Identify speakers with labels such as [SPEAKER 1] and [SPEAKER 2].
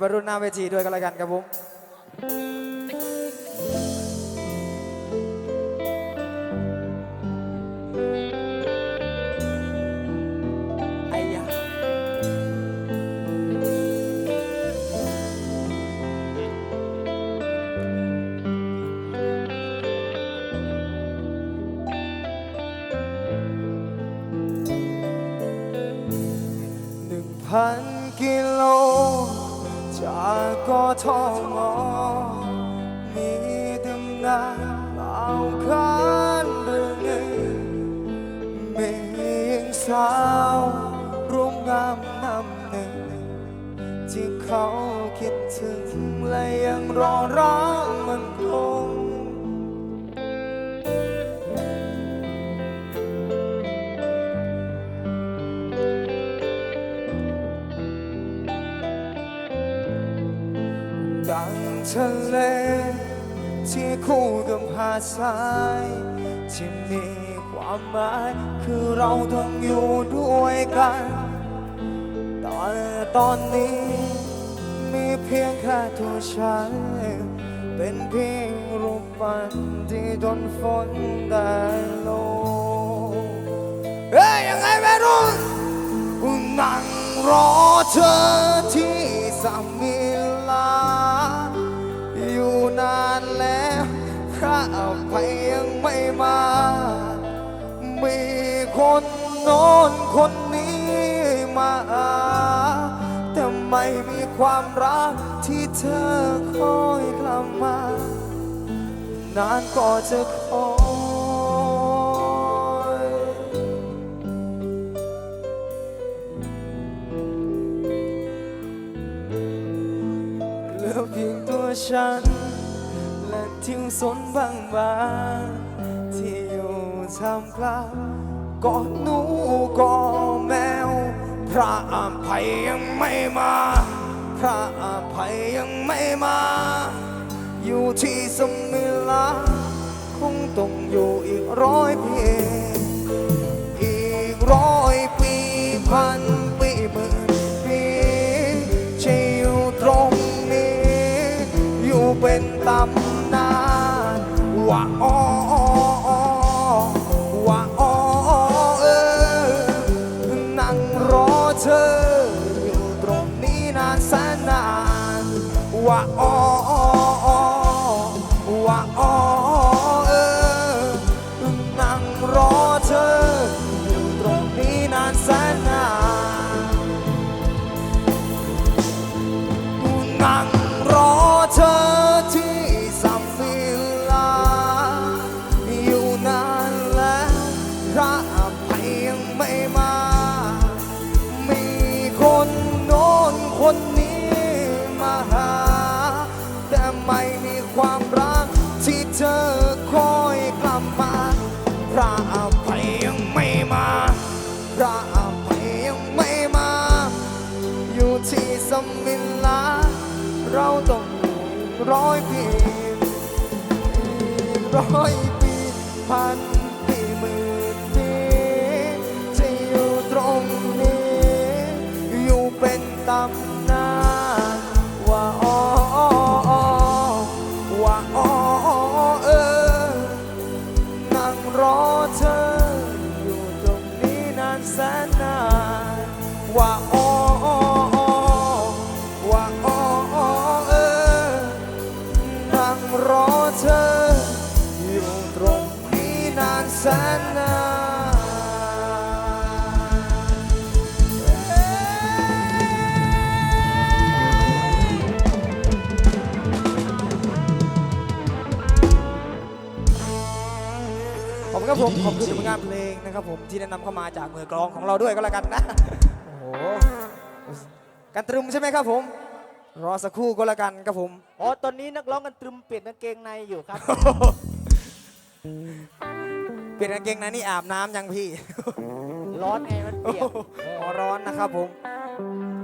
[SPEAKER 1] บรรลุหน้าเวทีด้วยกันแล้วกันครับผมไอ้ยะหนึ่งพันกิโล จากกทมมีดำน้ำเอาคันเรื่องหนึ่งมีหญิงสาวรูปงามนำหนึ่งที่เขาคิดถึงและยังรอรัก ทะเลที่คู่กับหาดทรายที่มีความหมายคือเราต้องอยู่ด้วยกันแต่ตอนนี้มีเพียงแค่ตัวฉัน เป็นเพียงรูปปั้นที่โดนฝนได้ลงเฮ้ยยังไงแม่รุ่นนั่งรอเธอที่สาม พระอภัยยังไม่มา มีคนโน้นคนนี้มาแต่ไม่มีความรักที่เธอคอยกลับมา นานก็จะคอยเหลือเพียงตัวฉัน ทิ้งสนบางบางที่อยู่ท่ามกลางกอดหนูกอดแมว พระอภัยยังไม่มา พระอภัยยังไม่มา อยู่ที่สมิลาคงต้องอยู่อีกร้อยปีอีกร้อยปีพันปีหมื่นปีจะอยู่ตรงนี้ อยู่เป็นตำนาน ว่าอ้อว่าอ้อเออ นั่งรอเธอ อยู่ตรงนี้นานแสนนานว่าอ้อ ไม่มา มีคนโน้นคนนี้มาหา แต่ไม่มีความรักที่เธอคอยกลับมาพระอภัยยังไม่มาพระอภัยยังไม่มา อยู่ที่สมิลาเราต้องร้อยปีอีร้อยปีพัน แสนนานว่าอ้อว่าอ้อเออนั่งรอเธออยู่ตรงนี้นานแสนนาน คุณครับผมขอบคุณผลงานเพลงนะครับผมที่แนะนำเข้ามาจากมือกลองของเราด้วยก็แล้วกันนะโอ้โหกันตรึมใช่ไหมครับผม รอสักครู่ก็แล้วกันครับผม
[SPEAKER 2] อ๋อ ตอนนี้นักร้องกันตรึมเปลี่ยนกางเกงในอยู่ครับ
[SPEAKER 1] เปลี่ยนกางเกงในนี่อาบน้ำยังพี่
[SPEAKER 2] ร้อนไงมันเปียก
[SPEAKER 1] อ๋อร้อนนะครับผม
[SPEAKER 2] เ